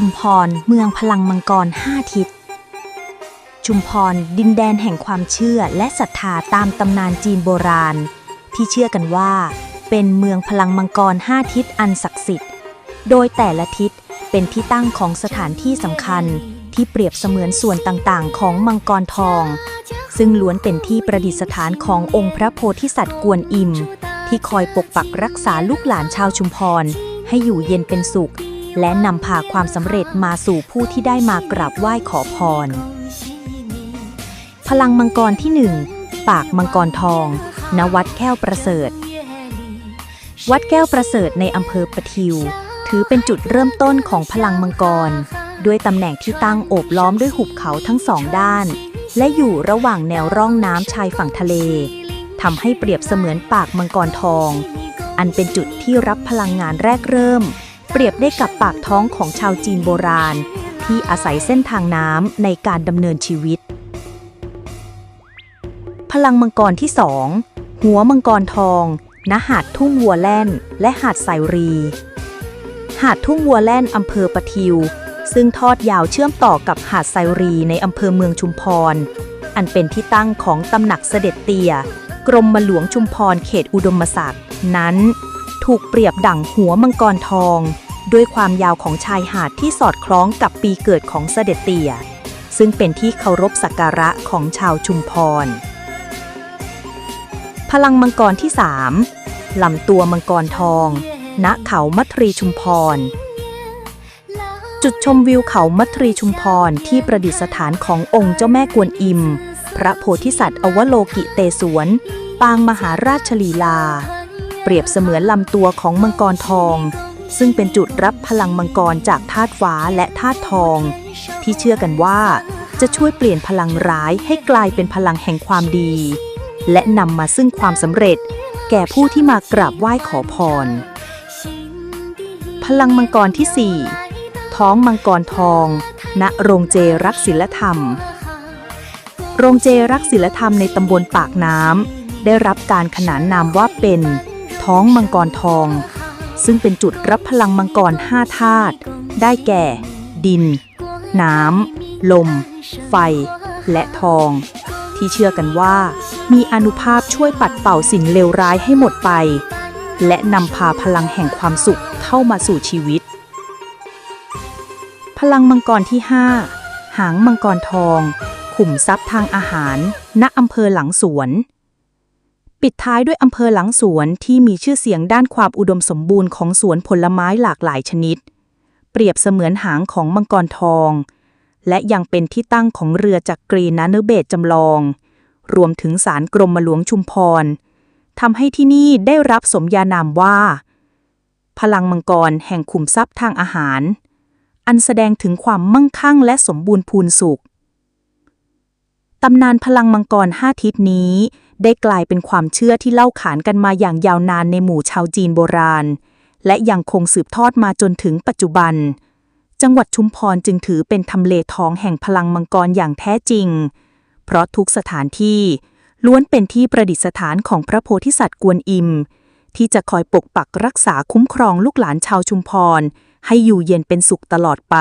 ชุมพรเมืองพลังมังกรห้าทิศ ชุมพรดินแดนแห่งความเชื่อและศรัทธาตามตำนานจีนโบราณ ที่เชื่อกันว่า เป็นเมืองพลังมังกรห้าทิศอันศักดิ์สิทธิ์ โดยแต่ละทิศเป็นที่ตั้งของสถานที่สำคัญที่เปรียบเสมือนส่วนต่างๆ ของมังกรทอง ซึ่งล้วนเป็นที่ประดิษฐานขององค์พระโพธิสัตว์กวนอิม ที่คอยปกปักรักษาลูกหลานชาวชุมพร ให้อยู่เย็นเป็นสุข และนำพาความสำเร็จมาสู่ผู้ที่ได้มากราบไหว้ขอพร พลังมังกรที่หนึ่งปากมังกรทอง ณ วัดแก้วประเสริฐ วัดแก้วประเสริฐในอำเภอปะทิว ถือเป็นจุดเริ่มต้นของพลังมังกร ด้วยตำแหน่งที่ตั้งโอบล้อมด้วยหุบเขาทั้งสองด้าน และอยู่ระหว่างแนวร่องน้ำชายฝั่งทะเลทำให้เปรียบเสมือนปากมังกรทอง อันเป็นจุดที่รับพลังงานแรกเริ่ม เปรียบได้กับปากท้องของชาวจีนโบราณ ที่อาศัยเส้นทางน้ำในการดำเนินชีวิต พลังมังกรที่สองหัวมังกรทองณหาดทุ่งวัวแล่น และหาดไซรี หาดทุ่งวัวแล่นอำเภอปะทิว ซึ่งทอดยาวเชื่อมต่อกับหาดไซรีในอำเภอเมืองชุมพร อันเป็นที่ตั้งของตำหนักเสด็จเตีย กรมมหลวงชุมพรเขตอุดมศักดิ์นั้น ถูกเปรียบดั่งหัวมังกรทอง ด้วยความยาวของชายหาดที่สอดคล้องกับปีเกิดของเสด็จเตียซึ่งเป็นที่เคารพสักการะของชาวชุมพร พลังมังกรที่ 3 ลำตัวมังกรทอง ณเขามัทรีชุมพร จุดชมวิวเขามัทรีชุมพรที่ประดิษฐานขององค์เจ้าแม่กวนอิม พระโพธิสัตว์อวโลกิเตศวน ปางมหาราชลีลา เปรียบเสมือนลำตัวของมังกรทอง ซึ่งเป็นจุดรับพลังมังกรจากธาตุฟ้าและธาตุทอง ที่เชื่อกันว่าจะช่วยเปลี่ยนพลังร้ายให้กลายเป็นพลังแห่งความดี และนำมาซึ่งความสำเร็จ แก่ผู้ที่มากราบไหว้ขอพร พลังมังกรที่ 4 ท้องมังกรทอง ณโรงเจรักศิลธรรม โรงเจรักศิลธรรมในตำบลปากน้ำได้รับการขนานนามว่าเป็น ท้องมังกรทอง ซึ่งเป็นจุดรับพลังมังกรห้าธาตุได้แก่ ดิน น้ำ ลม ไฟ และทอง ที่เชื่อกันว่า มีอนุภาพช่วยปัดเป่าสิ่งเลวร้ายให้หมดไป และนำพาพลังแห่งความสุขเข้ามาสู่ชีวิต พลังมังกรที่ 5 หางมังกรทอง ขุมทรัพย์ทางอาหาร ณอำเภอหลังสวน ปิดท้ายด้วยอำเภอหลังสวนที่มีชื่อเสียงด้านความอุดมสมบูรณ์ของสวนผลไม้หลากหลายชนิด เปรียบเสมือนหางของมังกรทอง และยังเป็นที่ตั้งของเรือจักกรีนานุเบศจำลอง รวมถึงศาลกรมหลวงชุมพรทำให้ที่นี่ได้รับสมญานามว่า พลังมังกรแห่งขุมทรัพย์ทางอาหาร อันแสดงถึงความมั่งคั่งและสมบูรณ์พูนสุขตำนานพลังมังกรห้าทิศนี้ ได้กลายเป็นความเชื่อที่เล่าขานกันมาอย่างยาวนานในหมู่ชาวจีนโบราณ และยังคงสืบทอดมาจนถึงปัจจุบัน จังหวัดชุมพรจึงถือเป็นทำเลทองแห่งพลังมังกรอย่างแท้จริง เพราะทุกสถานที่ล้วนเป็นที่ประดิษฐานของพระโพธิสัตว์กวนอิม ที่จะคอยปกปักรักษาคุ้มครองลูกหลานชาวชุมพร ให้อยู่เย็นเป็นสุขตลอดไป